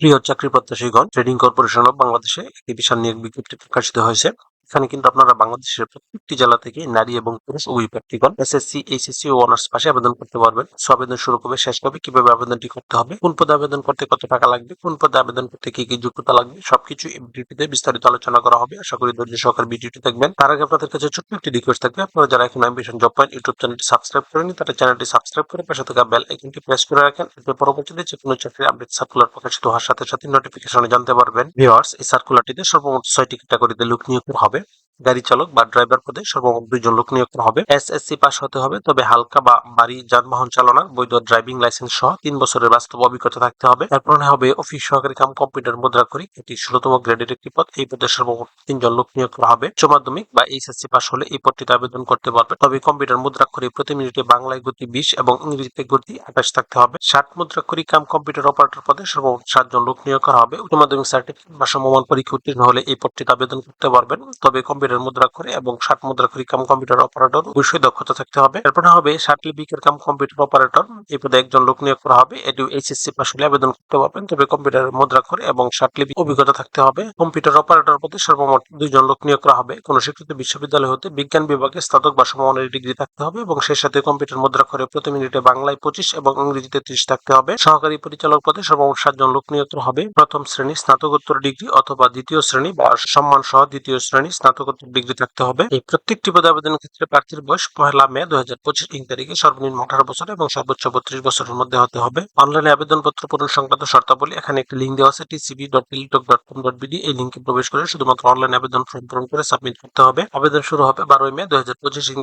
প্রিয় চাকরি প্রত্যাশীগণ trading corporation of বাংলাদেশে একটি বিশাল নিয়োগ বিজ্ঞপ্তি প্রকাশিত হয়েছে। এখানে কিন্তু আপনারা বাংলাদেশের প্রত্যেকটি জেলা থেকে নারী এবং পুরুষ উভয় প্রার্থীগণ এসএসসি এইচএসসি ও অনার্স পাশে আবেদন করতে পারবেন। আবেদন শুরু করবে, শেষ কবে কীভাবে আবেদনটি করতে হবে, কোন পদে আবেদন করতে কত টাকা লাগবে, কোন পদে আবেদন করতে কি কি যোগ্যতা লাগবে, সবকিছু এই বিস্তারিত আলোচনা করা হবে। আশা করি ধৈর্য সহকারে ভিডিওটি দেখবেন। তার আগে আপনাদের কাছে ছোট্ট একটি রিকোয়েস্ট থাকবে। আপনারা যারা এখন অ্যাম্বিশন জব পয়েন্ট ইউটিউব চ্যানেলটি সাবস্ক্রাইব করেনি তারা চ্যানেলটি সাবস্ক্রাইব করে পাশে থাকা বেল আইকনটি প্রেস করে রাখেন। এতে পরবর্তীতে যে কোনো চাকরির আপডেট সার্কুলার প্রকাশিত হওয়ার সাথে সাথে নোটিফিকেশনে জানতে পারবেন। ভিউয়ার্স এই সার্কুলারটিতে সর্বমোট ছয়টি ক্যাটাগরিতে লোক নিয়োগ করা হবে গাড়ি চালক বা ড্রাইভার পদে সর্বমোট দুইজন লোক নিয়োগ করা হবে। এসএসসি পাস হতে হবে, তবে হালকা বা ভারী যানবাহন চালনার বৈধ ড্রাইভিং লাইসেন্স সহ তিন বছরের বাস্তব অভিজ্ঞতা থাকতে হবে। এরপর হবে অফিস সহকারী কাম কম্পিউটার মুদ্রা করি, এটি ষোলতম গ্রেডের একটি পদ। এই পদে সর্বমোট তিনজন লোক নিয়োগ করা হবে। উচ্চ মাধ্যমিক বা এইচএসসি পাস হলে এই পদটিতে আবেদন করতে পারবে। তবে কম্পিউটার মুদ্রাক্ষরী প্রতি মিনিটে বাংলায় গতি বিশ এবং ইংরেজিতে গতি আঠাশ থাকতে হবে। ষাট মুদ্রাক্ষরী কাম কম্পিউটার অপারেটর পদে সর্বমোট সাতজন লোক নিয়োগ করা হবে। উচ্চ মাধ্যমিক সার্টিফিকেট বা সমমান পরীক্ষা উত্তীর্ণ হলে এই পদটিতে আবেদন করতে পারবেন। তবে কম্পিউটার মুদ্রাক্ষরী এবং ষাট মুদ্রাক্ষরী কাম কম্পিউটার অপারেটর অবশ্যই দক্ষতা থাকতে হবে। এরপর হবে ষাট লিপিকের কাম কম্পিউটার অপারেটর। এই পদে একজন লোক নিয়োগ করা হবে। এটি এইচএসসি পাস হলে আবেদন করতে পারবেন। তবে কম্পিউটার মুদ্রাক্ষর এবং ষাট লিপি অভিজ্ঞতা থাকতে হবে। কম্পিউটার অপারেটর পদে সর্বমোট দুইজন লোক নিয়োগ করা হবে। কোন স্বীকৃত বিশ্ববিদ্যালয় হতে বিজ্ঞান বিভাগে স্নাতক বা সমমানের ডিগ্রি থাকতে হবে এবং সেই সাথে কম্পিউটার মুদ্রাক্ষরে প্রতি মিনিটে বাংলায় পঁচিশ এবং ইংরেজিতে ত্রিশ থাকতে হবে। সহকারী পরিচালক পদে সর্বমোট সাতজন লোক নিয়োগ করা হবে। প্রথম শ্রেণি স্নাতকোত্তর ডিগ্রি অথবা দ্বিতীয় শ্রেণি বা সম্মান সহ দ্বিতীয় শ্রেণি স্নাতকোত্তর ডিগ্রি থাকতে হবে। এই প্রত্যেকটি পদে আবেদনের ক্ষেত্রে প্রার্থীর বয়স পহেলা মে দুই হাজার পঁচিশ তারিখে সর্বনিম্ন আঠারো বছর এবং সর্বোচ্চ বত্রিশ বছরের মধ্যে হতে হবে। অনলাইনে আবেদনপত্র পূরণ সংক্রান্ত শর্তাবলী, এখানে একটি লিঙ্ক দেওয়া আছে TCB dot Teletalk dot com dot BD এই লিঙ্কে প্রবেশ করে শুধুমাত্র অনলাইন আবেদন ফর্ম পূরণ করে সাবমিট করতে হবে। আবেদন শুরু হবে বারোই মে দু হাজার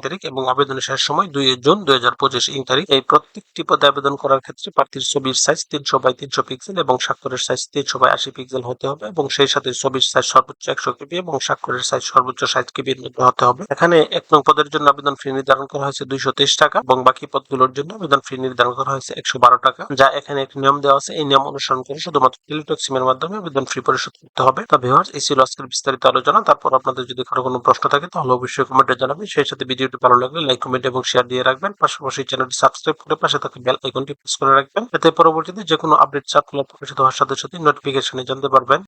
তারিখ এবং আবেদনের শেষ সময় দুই জুন দুই হাজার পঁচিশ ইং তারিখ। এই প্রত্যেকটি পদে আবেদন করার ক্ষেত্রে প্রার্থীর ছবির সাইজ তিনশো বাই তিনশো পিক্সেল এবং স্বাক্ষরের সাইজ তিনশো বাই আশি পিক্সেল হতে হবে এবং সেই সাথে ছবির সাইজ সর্বোচ্চ একশো কেপি এবং স্বাক্ষরের সাইজ সর্বোচ্চ সাইজ কেবির মধ্যে হতে হবে। এখানে এক নং পদের জন্য আবেদন ফি নির্ধারণ করা হয়েছে দুইশো তেইশ টাকা এবং বাকি পদগুলোর জন্য আবেদন ফি নির্ধারণ করা হয়েছে একশো বারো টাকা, যা এখানে একটি নিয়ম দেওয়া আছে। এই নিয়ম অনুসরণ করে শুধুমাত্র টেলিটক সিমের মাধ্যমে আবেদন ফি পরিশোধ করতে হবে। তবে এই ছিল আজকের বিস্তারিত আলোচনা। তারপর আপনাদের যদি কারও কোনো প্রশ্ন থাকে, তাহলে অবশ্যই কমেন্টে জানাবেন। সেই সাথে ভিডিওটি ভালো লাগলে লাইক কমেন্ট এবং শেয়ার দিয়ে রাখবেন। পাশাপাশি চ্যানেলটি সাবস্ক্রাইব করে পাশে থাকা বেল আইকনটি প্রেস করে রাখবেন। এতে পরবর্তীতে যে কোনো আপডেট সার্কুলার প্রকাশিত হওয়ার সাথে সাথে নোটিফিকেশনে জানতে পারবেন।